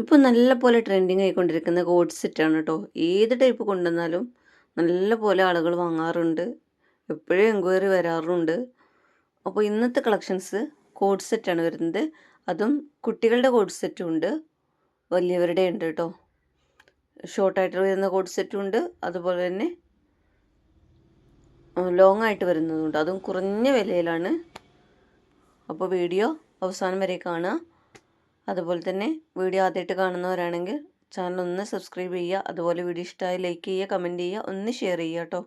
ഇപ്പോൾ നല്ല പോലെ ട്രെൻഡിങ് ആയിക്കൊണ്ടിരിക്കുന്ന കോഡ് സെറ്റാണ് കേട്ടോ ഏത് ടൈപ്പ് കൊണ്ടുവന്നാലും നല്ല പോലെ ആളുകൾ വാങ്ങാറുണ്ട്. എപ്പോഴും എൻക്വയറി വരാറുണ്ട്. അപ്പോൾ ഇന്നത്തെ കളക്ഷൻസ് കോഡ് സെറ്റാണ് വരുന്നത്. അതും കുട്ടികളുടെ കോഡ് സെറ്റും ഉണ്ട്. വലിയവരുടെ ഉണ്ട് കേട്ടോ ഷോർട്ടായിട്ട് വരുന്ന കോഡ് സെറ്റും ഉണ്ട്. അതുപോലെ തന്നെ ലോങ് ആയിട്ട് വരുന്നതുണ്ട് അതും കുറഞ്ഞ വിലയിലാണ്. അപ്പോൾ വീഡിയോ അവസാനം വരെ കാണുക. അതുപോലെ തന്നെ വീഡിയോ ആദ്യമായിട്ട് കാണുന്നവരാണെങ്കിൽ ചാനൽ ഒന്ന് സബ്സ്ക്രൈബ് ചെയ്യുക. അതുപോലെ വീഡിയോ ഇഷ്ടമായി ലൈക്ക് ചെയ്യുക കമന്റ് ചെയ്യുക ഒന്ന് ഷെയർ ചെയ്യുക കേട്ടോ.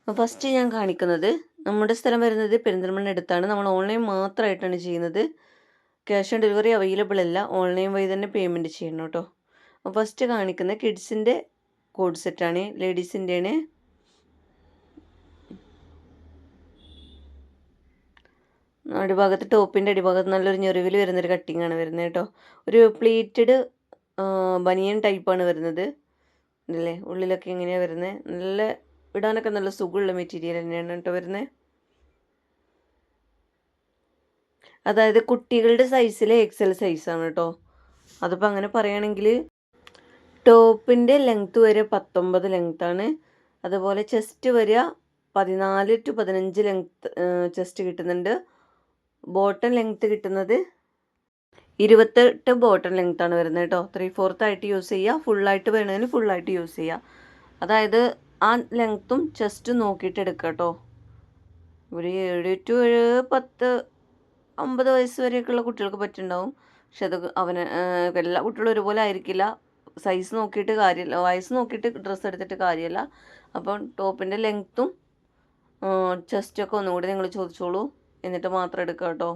അപ്പോൾ ഫസ്റ്റ് ഞാൻ കാണിക്കുന്നത് നമ്മുടെ സ്ഥലം വരുന്നത് പെരിന്തൽമണ്ണ അടുത്താണ്. നമ്മൾ ഓൺലൈൻ മാത്രമായിട്ടാണ് ചെയ്യുന്നത്. ക്യാഷ് ഓൺ ഡെലിവറി അവൈലബിൾ അല്ല. ഓൺലൈൻ വഴി തന്നെ പേയ്മെന്റ് ചെയ്യണം കേട്ടോ. അപ്പോൾ ഫസ്റ്റ് കാണിക്കുന്നത് കിഡ്സിന്റെ കോഡ് സെറ്റാണ് ലേഡീസിന്റെയാണ് അടിഭാഗത്ത് ടോപ്പിന്റെ അടിഭാഗത്ത് നല്ലൊരു ഞെറിവിൽ വരുന്നൊരു കട്ടിങ് ആണ് വരുന്നത് കേട്ടോ. ഒരു പ്ലീറ്റഡ് ബനിയൻ ടൈപ്പാണ് വരുന്നത്. അല്ലേ ഉള്ളിലൊക്കെ എങ്ങനെയാണ് വരുന്നത് നല്ല ഇടാനൊക്കെ നല്ല സുഖമുള്ള മെറ്റീരിയൽ തന്നെയാണ് കേട്ടോ വരുന്നത് അതായത് കുട്ടികളുടെ സൈസിലെ എക്സൽ സൈസാണ് കേട്ടോ. അതിപ്പോൾ അങ്ങനെ പറയുകയാണെങ്കിൽ ടോപ്പിന്റെ ലെങ്ത്ത് വരെ പത്തൊമ്പത് ലെങ്ത്താണ് അതുപോലെ ചെസ്റ്റ് വരിക പതിനാല് ടു പതിനഞ്ച് ലെങ്ത്ത് ചെസ്റ്റ് കിട്ടുന്നുണ്ട്. ബോട്ടം ലെങ്ത്ത് കിട്ടുന്നത് ഇരുപത്തെട്ട് ബോട്ടം ലെങ്ത്താണ് വരുന്നത് കേട്ടോ. ത്രീ ഫോർത്ത് ആയിട്ട് യൂസ് ചെയ്യുക ഫുള്ളായിട്ട് വേണമെങ്കിൽ ഫുള്ളായിട്ട് യൂസ് ചെയ്യുക അതായത് ആ ലെങ്ത്തും ചെസ്റ്റ് നോക്കിയിട്ട് എടുക്കുക കേട്ടോ. ഒരു ഏഴ് ടു ഏഴ് പത്ത് അമ്പത് വയസ്സ് വരെയൊക്കെയുള്ള കുട്ടികൾക്ക് പറ്റുന്നുണ്ടാവും. പക്ഷെ അത് അവന് എല്ലാ കുട്ടികളും ഒരുപോലെ ആയിരിക്കില്ല. സൈസ് നോക്കിയിട്ട് കാര്യമില്ല വയസ്സ് നോക്കിയിട്ട് ഡ്രസ്സ് എടുത്തിട്ട് കാര്യമില്ല അപ്പം ടോപ്പിന്റെ ലെങ്ത്തും ചെസ്റ്റൊക്കെ ഒന്നും കൂടി നിങ്ങൾ ചോദിച്ചോളൂ. എന്നിട്ട് മാത്രം എടുക്കുക കേട്ടോ.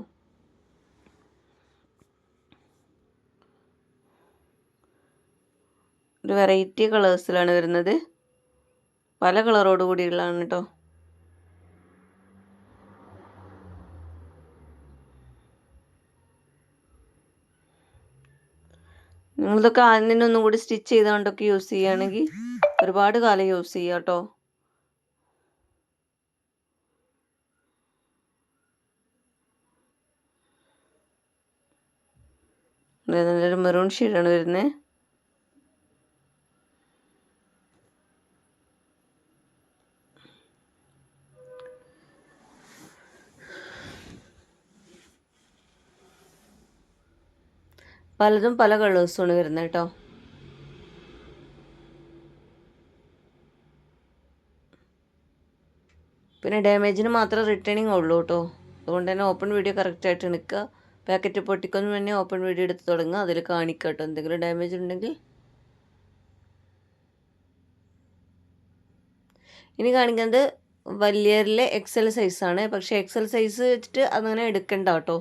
ഒരു വെറൈറ്റി കളേഴ്സിലാണ് വരുന്നത്. പല കളറോട് കൂടിയുള്ളതാണ് കേട്ടോ. നിങ്ങളിതൊക്കെ ആദ്യം തന്നെ ഒന്നും കൂടി സ്റ്റിച്ച് ചെയ്തുകൊണ്ടൊക്കെ യൂസ് ചെയ്യുകയാണെങ്കിൽ ഒരുപാട് കാലം യൂസ് ചെയ്യാം കേട്ടോ. നല്ലൊരു മെറൂൺ ഷെയ്ഡാണ് വരുന്നത് പലതും പല കളേഴ്സുമാണ് വരുന്നത് കേട്ടോ. പിന്നെ ഡാമേജിന് മാത്രമേ റിട്ടേണിങ് ഉള്ളൂ കേട്ടോ. അതുകൊണ്ട് തന്നെ ഓപ്പൺ വീഡിയോ കറക്റ്റായിട്ട് നിൽക്കുക. പാക്കറ്റ് പൊട്ടിക്കൊന്നും തന്നെ ഓപ്പൺ വീഡിയോ എടുത്ത് തുടങ്ങുക. അതിൽ കാണിക്കട്ടോ. എന്തെങ്കിലും ഡാമേജ് ഉണ്ടെങ്കിൽ. ഇനി കാണിക്കുന്നത് വലിയരിലെ എക്സൽ സൈസാണ് പക്ഷേ എക്സൽ സൈസ് വെച്ചിട്ട് അങ്ങനെ എടുക്കണ്ട കേട്ടോ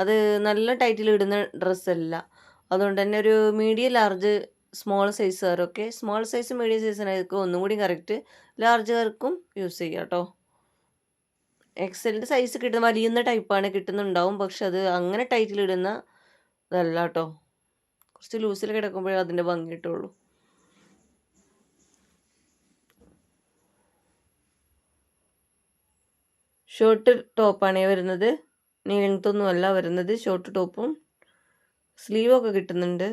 അത് നല്ല ടൈറ്റിൽ ഇടുന്ന ഡ്രസ്സല്ല അതുകൊണ്ട് തന്നെ ഒരു മീഡിയം ലാർജ് സ്മോൾ സൈസുകാരൊക്കെ സ്മോൾ സൈസ് മീഡിയം സൈസിനായിരിക്കും ഒന്നും കൂടി കറക്റ്റ് ലാർജുകാർക്കും യൂസ് ചെയ്യാം കേട്ടോ എക്സലിന്റെ സൈസ് കിട്ടുന്ന വലിയുന്ന ടൈപ്പാണ് കിട്ടുന്നുണ്ടാവും. പക്ഷെ അത് അങ്ങനെ ടൈറ്റിലിടുന്ന ഇതല്ല കേട്ടോ കുറച്ച് ലൂസിൽ കിടക്കുമ്പോഴേ അതിന്റെ ഭംഗി കിട്ടുള്ളൂ. ഷോർട്ട് ടോപ്പാണ് വരുന്നത്. നീ വരുന്നത്. ഷോർട്ട് ടോപ്പും സ്ലീവൊക്കെ കിട്ടുന്നുണ്ട്.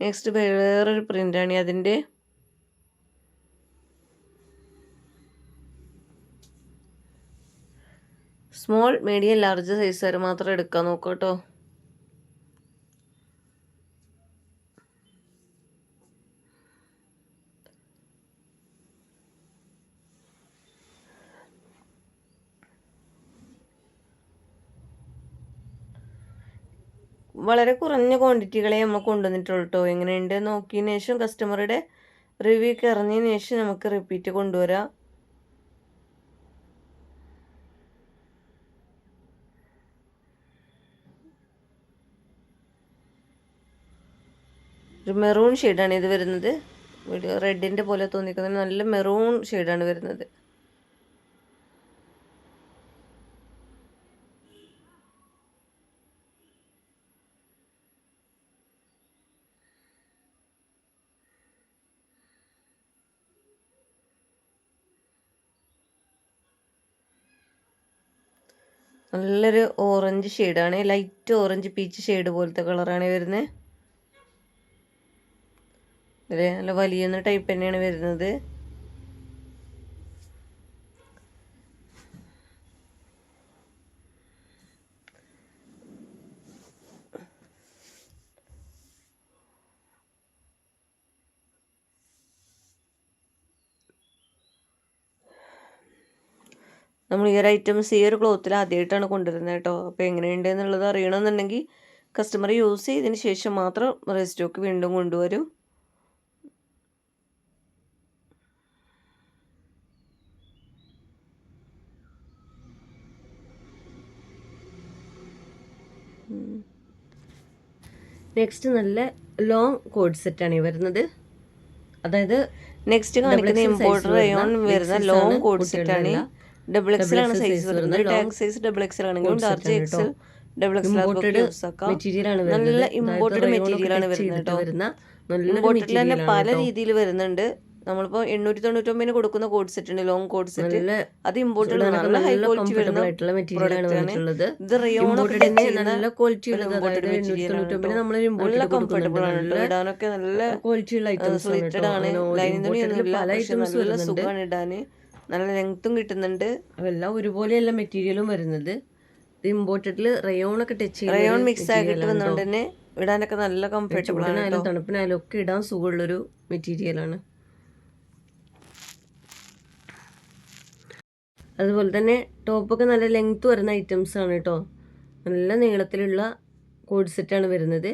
നെക്സ്റ്റ് വേറൊരു പ്രിന്റാണ് അതിന്റെ സ്മോൾ മീഡിയം ലാർജ് സൈസ് വരെ മാത്രം എടുക്കാൻ നോക്കാം കേട്ടോ. വളരെ കുറഞ്ഞ ക്വാണ്ടിറ്റികളെ നമ്മൾ കൊണ്ടുവന്നിട്ടുള്ളൂ കേട്ടോ എങ്ങനെയുണ്ട് നോക്കിയതിന് ശേഷം കസ്റ്റമറുടെ റിവ്യൂ ഒക്കെ ഇറങ്ങിയതിന് ശേഷം നമുക്ക് റിപ്പീറ്റ് കൊണ്ടുവരാം. ഒരു മെറൂൺ ഷെയ്ഡാണ് ഇത് വരുന്നത്. റെഡിന്റെ പോലെ തോന്നിക്കുന്നത് നല്ല മെറൂൺ ഷെയ്ഡാണ് വരുന്നത്. നല്ലൊരു ഓറഞ്ച് ഷെയ്ഡാണ് ലൈറ്റ് ഓറഞ്ച് പീച്ച് ഷെയ്ഡ് പോലത്തെ കളറാണ് വരുന്നത് അല്ലേ നല്ല വലിയ ടൈപ്പ് തന്നെയാണ് വരുന്നത്. നമ്മൾ ഈ ഒരു ഐറ്റംസ് ഈ ഒരു ക്ലോത്തിൽ ആദ്യമായിട്ടാണ് കൊണ്ടുവരുന്നത് കേട്ടോ. അപ്പോൾ എങ്ങനെയുണ്ട് എന്നുള്ളത് അറിയണമെന്നുണ്ടെങ്കിൽ കസ്റ്റമർ യൂസ് ചെയ്തതിന് ശേഷം മാത്രം റെസ്റ്റോക്ക് വീണ്ടും കൊണ്ടുവരും. നെക്സ്റ്റ് നല്ല ലോങ് കോഡ് സെറ്റാണ് ഈ വരുന്നത്. അതായത് നെക്സ്റ്റ് കാണിക്കുന്ന ഇമ്പോർട്ടർ റയോൺ വരുന്ന ലോങ് കോഡ് സെറ്റാണ് ഡബിൾ എക്സൽ ആണ് സൈസ് വരുന്നത്. ടാഗ് സൈസ് ഡബിൾ എക്സൽ ആണെങ്കിലും large XL double XL material ആണ് നല്ല ഇമ്പോർട്ടഡ് മെറ്റീരിയൽ ആണ് വരുന്നത് ഇമ്പോർട്ടഡിൽ തന്നെ പല രീതിയിൽ വരുന്നുണ്ട്. നമ്മളിപ്പോ എണ്ണൂറ്റി തൊണ്ണൂറ്റി ഒമ്പതിന് കൊടുക്കുന്ന കോഡ് സെറ്റ് ഉണ്ട് ലോങ് കോഡ് സെറ്റ് അത് ഇമ്പോർട്ടഡ് നല്ല ഹൈ ക്വാളിറ്റി വരുന്ന ഇത് റയോൺ നല്ല ക്വാളിറ്റി നല്ല കംഫർട്ടബിൾ ആണ് ഇടാനൊക്കെ നല്ല ക്വാളിറ്റി സ്ലിറ്റഡ് ആണ് ലൈനിങ് തുണിയൊന്നുമില്ല നല്ല സുഖമാണ് ഇടാന്. നല്ല ലെങ്ത്തും കിട്ടുന്നുണ്ട്. അതെല്ലാം ഒരുപോലെയല്ല മെറ്റീരിയലും വരുന്നത്. ഇത് ഇമ്പോർട്ടഡിൽ റയോൺ ഒക്കെ ടച്ച് റയോൺ മിക്സ് ആയിട്ട് വന്നുകൊണ്ട് തന്നെ ഇടാനൊക്കെ നല്ല കംഫർട്ടബിൾ ആണ് തണുപ്പിനായാലും ഒക്കെ ഇടാൻ സുഖമുള്ളൊരു മെറ്റീരിയലാണ് അതുപോലെ തന്നെ ടോപ്പൊക്കെ നല്ല ലെങ്ത്ത് വരുന്ന ഐറ്റംസ് ആണ് കേട്ടോ നല്ല നീളത്തിലുള്ള കോഡ് സെറ്റാണ് വരുന്നത്.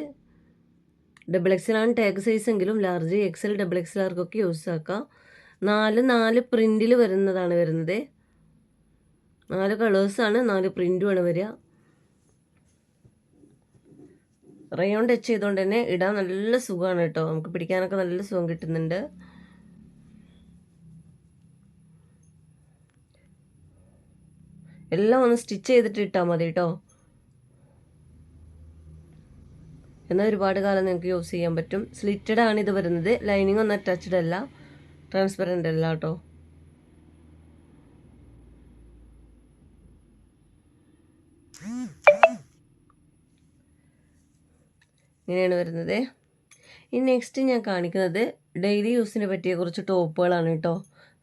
ഡബിൾ എക്സൽ ആണ് ടാഗ് സൈസ് എങ്കിലും ലാർജ് എക്സൽ ഡബിൾ എക്സൽ ആർക്കൊക്കെ യൂസ് ആക്കാം. നാല് നാല് പ്രിന്റിൽ വരുന്നതാണ് വരുന്നത്. നാല് കളേഴ്സാണ് നാല് പ്രിന്റുമാണ് വരിക. റയോൺ ടച്ച് ചെയ്തുകൊണ്ട് തന്നെ ഇടാൻ നല്ല സുഖമാണ് കേട്ടോ. നമുക്ക് പിടിക്കാനൊക്കെ നല്ല സുഖം കിട്ടുന്നുണ്ട്. എല്ലാം ഒന്ന് സ്റ്റിച്ച് ചെയ്തിട്ട് ഇട്ടാൽ മതി കേട്ടോ. എന്നാൽ ഒരുപാട് കാലം നിങ്ങൾക്ക് യൂസ് ചെയ്യാൻ പറ്റും. സ്ലിറ്റഡ് ആണ് ഇത് വരുന്നത്. ലൈനിങ് ഒന്നും അറ്റാച്ച്ഡ് അല്ല. ട്രാൻസ്പെറന്റ് അല്ല കേട്ടോ. ഇങ്ങനെയാണ് വരുന്നത്. ഇനി നെക്സ്റ്റ് ഞാൻ കാണിക്കുന്നത് ഡെയിലി യൂസിനെ പറ്റിയ കുറച്ച് ടോപ്പുകളാണ് കേട്ടോ.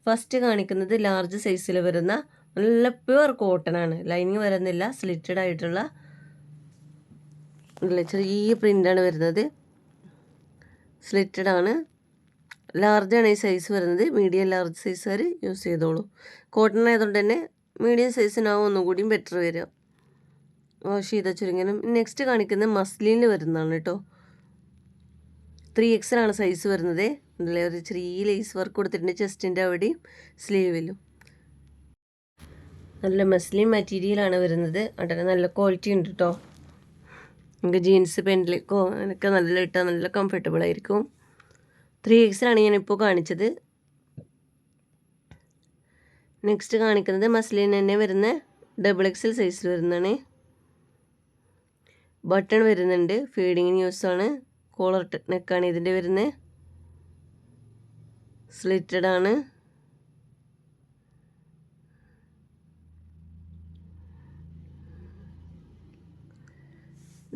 ഫസ്റ്റ് കാണിക്കുന്നത് ലാർജ് സൈസിൽ വരുന്ന നല്ല പ്യുവർ കോട്ടൺ ആണ്. ലൈനിങ് വരുന്നില്ല സ്ലിറ്റഡ് ആയിട്ടുള്ള ചെറിയ പ്രിന്റാണ് വരുന്നത്. സ്ലിറ്റഡ് ആണ്. ലാർജ് ആണ് ഈ സൈസ് വരുന്നത്. മീഡിയം ലാർജ് സൈസ് വരെ യൂസ് ചെയ്തോളൂ. കോട്ടൺ ആയതുകൊണ്ട് തന്നെ മീഡിയം സൈസിനാവും ഒന്നും കൂടിയും ബെറ്റർ വരിക വാഷ് ചെയ്ത ചുരുങ്ങനും നെക്സ്റ്റ് കാണിക്കുന്നത് മസ്ലിനിൽ വരുന്നതാണ് കേട്ടോ ത്രീ എക്സിലാണ് സൈസ് വരുന്നത്. അതിൽ ഒരു ചെറിയ ലേസ് വർക്ക് കൊടുത്തിട്ടുണ്ട് ചെസ്റ്റിന്റെ അവിടെയും സ്ലീവിലും നല്ല മസ്ലിൻ മെറ്റീരിയലാണ് വരുന്നത്. അവിടെ നല്ല ക്വാളിറ്റി ഉണ്ട് കേട്ടോ നമുക്ക് ജീൻസ് പെന്റിലേക്കോ അതിനൊക്കെ നല്ല ഇട്ടാൽ നല്ല കംഫർട്ടബിൾ ആയിരിക്കും. ത്രീ എക്സിലാണ് ഞാനിപ്പോൾ കാണിച്ചത്. നെക്സ്റ്റ് കാണിക്കുന്നത് മസ്ലിൻ തന്നെ വരുന്ന ഡബിൾ എക്സൽ സൈസിൽ വരുന്നതാണ്. ബട്ടൺ വരുന്നുണ്ട്. ഫീഡിങ്ങിന് യൂസാണ് കോളർ നെക്കാണ് ഇതിന്റെ വരുന്നത് സ്ലിറ്റഡ് ആണ്.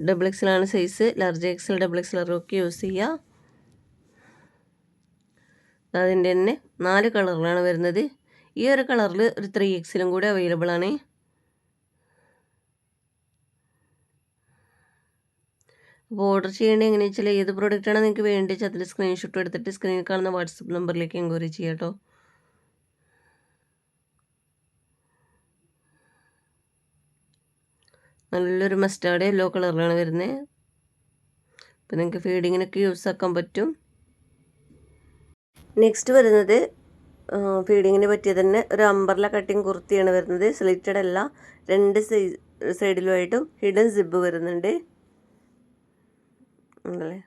Double എക്സലാണ് size large XL double XL ഒക്കെ യൂസ് ചെയ്യുക അതിന്റെ തന്നെ നാല് കളറിലാണ് വരുന്നത്. ഈ ഒരു കളറിൽ ഒരു ത്രീ എക്സിലും കൂടി അവൈലബിൾ ആണ്. അപ്പോൾ ഓർഡർ ചെയ്യേണ്ടത് എങ്ങനെയാണെന്ന് വെച്ചാൽ ഏത് പ്രോഡക്റ്റാണ് നിങ്ങൾക്ക് വേണ്ടത് അതിൽ സ്ക്രീൻഷോട്ട് എടുത്തിട്ട് സ്ക്രീനിൽ കാണുന്ന വാട്സപ്പ് നമ്പറിലേക്ക് എൻക്വയറി ചെയ്യാം കേട്ടോ. നല്ലൊരു മസ്റ്റാർഡ് യെല്ലോ കളറിലാണ് വരുന്നത്. അപ്പോൾ നിങ്ങൾക്ക് ഫീഡിങ്ങിനൊക്കെ യൂസ് ആക്കാൻ പറ്റും. നെക്സ്റ്റ് വരുന്നത് ഫീഡിങ്ങിന് പറ്റിയ തന്നെ ഒരു അമ്പർല കട്ടിങ് കുർത്തിയാണ് വരുന്നത്. സ്ലിറ്റഡ് അല്ല രണ്ട് സൈഡിലുമായിട്ടും ഹിഡൻ സിബ് വരുന്നുണ്ട്. ഉണ്ടല്ലേ?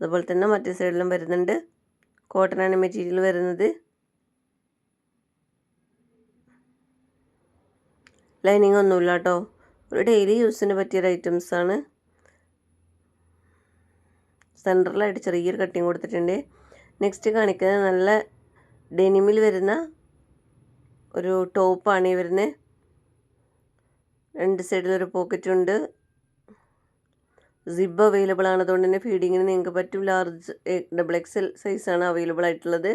അതുപോലെ തന്നെ മറ്റേ സൈഡിലും വരുന്നുണ്ട് കോട്ടൺ ആണ് മെറ്റീരിയൽ വരുന്നത്. ലൈനിങ് ഒന്നുമില്ല കേട്ടോ ഒരു ഡെയിലി യൂസിന് പറ്റിയൊരു ഐറ്റംസാണ് സെന്ററിലായിട്ട് ചെറിയൊരു കട്ടിങ് കൊടുത്തിട്ടുണ്ട്. നെക്സ്റ്റ് കാണിക്കുന്നത് നല്ല ഡെനിമിൽ വരുന്ന ഒരു ടോപ്പാണ് ഈ വരുന്നത് രണ്ട് സൈഡിലൊരു പോക്കറ്റ് ഉണ്ട്. സിബ് അവൈലബിൾ ആണ്. അതുകൊണ്ട് തന്നെ ഫീഡിങ്ങിന് നിങ്ങൾക്ക് പറ്റും. ലാർജ് ഡബിൾ എക്സൽ സൈസാണ് അവൈലബിൾ ആയിട്ടുള്ളത്.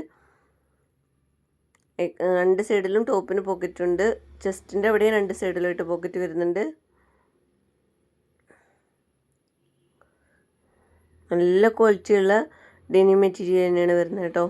രണ്ട് സൈഡിലും ടോപ്പിന് പോക്കറ്റ് ഉണ്ട്. ചെസ്റ്റിന്റെ അവിടെ രണ്ട് സൈഡിലായിട്ട് പോക്കറ്റ് വരുന്നുണ്ട്. നല്ല ക്വാളിറ്റിയുള്ള ഡെനിം മെറ്റീരിയൽ തന്നെയാണ് വരുന്നത് കേട്ടോ.